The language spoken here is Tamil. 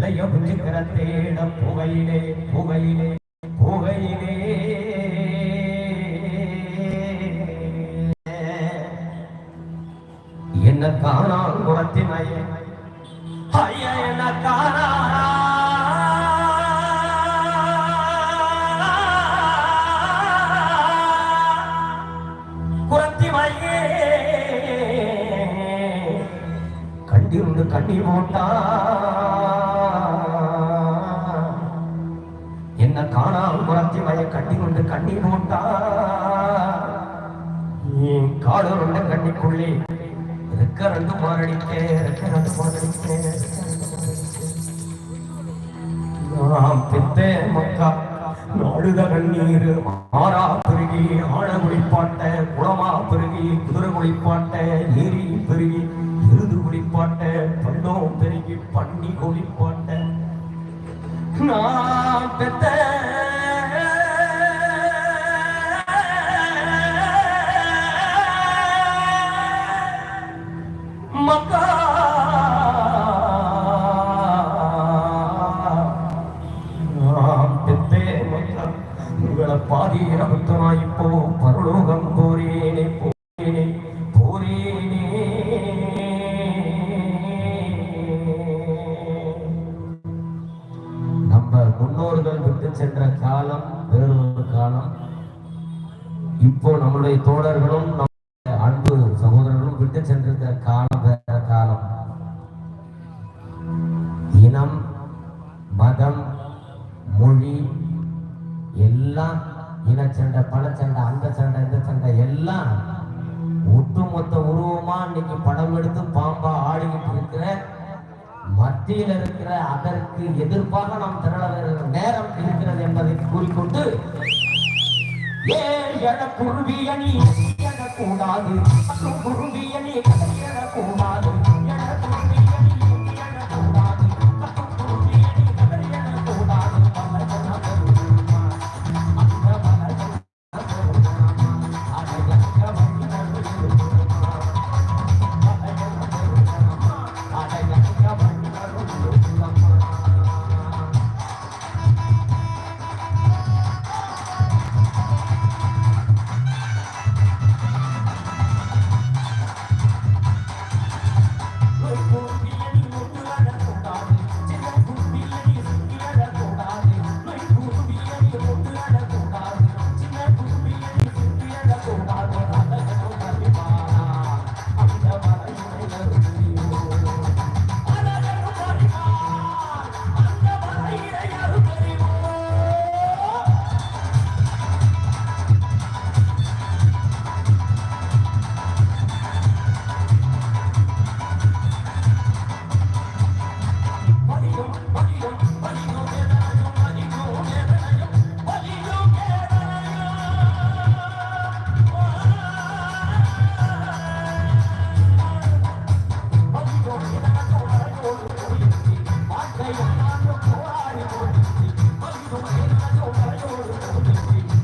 இளைய தேட புகையிலே புகையிலே புகையிலே. என்ன காணால் முரத்தினைய ஐயா என்ன காணா கண்டிருந்து கண்ணீர் போட்டா காணாமல் கட்டி கொண்டு கண்ணீர் போட்டா என் காடருண்ட கண்ணிக்குள்ளே ரெக்க ரெண்டு மாரடிக்க ரெக்க ரெண்டு மாரடிக்க நாம் மக்கா கண்ணீர் ஆறா பெருகி ஆழ குளிப்பாட்ட குளமா பெருகி குதிரை குளிப்பாட்ட ஏரி பெருகி எருது குளிப்பாட்ட பள்ளம் பெருகி பண்ணி குளிப்பாட்ட. நான் பெத்த உங்களை பாதி ரகுத்தனாய் இப்போ பரலோகம் போரேனே போரேனே போரேனே. நம்ம முன்னோர்கள் விட்டு சென்ற காலம் வேறொரு காலம். இப்போ நம்முடைய தோழர்களும் எல்லாம் இனச்சண்டை பணச்சண்டை அந்த சண்டை இந்த சண்டை எல்லாம் ஒட்டுமொத்த உருவமா இன்னைக்கு படம் எடுத்து பாம்பா ஆடிக்கிட்டு இருக்கிற மத்தியில் இருக்கிற அதற்கு எதிர்ப்பாக நாம் திரள நேரம் இருக்கிறது என்பதை கூறிக்கொண்டு ஏ என குருவியணி கூடாது குருவியணி கூடாது Thank you.